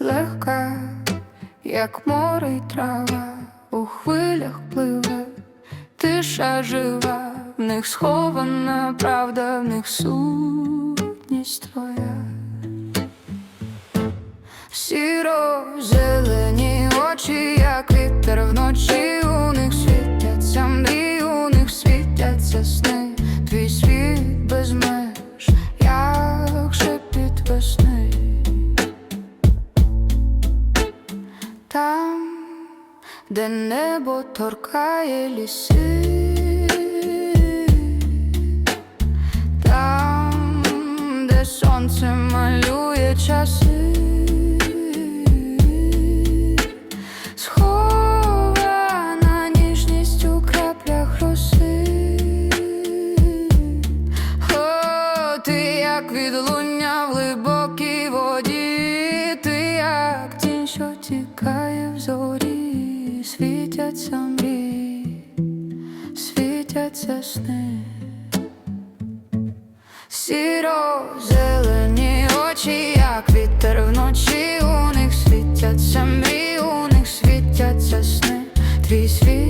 Легка, як море й трава, у хвилях пливе, тиша жива, в них схована правда, в них сутність твоя. Сіро-зелені очі, як вітер вночі, у них світяться мрії, у них світяться сни, твій світ без меж, як шепіт весни. Там, де небо торкає ліси, там, де сонце малює часи, як відлуння в глибокій воді, ти як тінь, що тікає в зорі, світяться мрії, світяться сни, сіро зелені очі, як вітер вночі, у них світяться мрії, у них світяться сни, твій світ.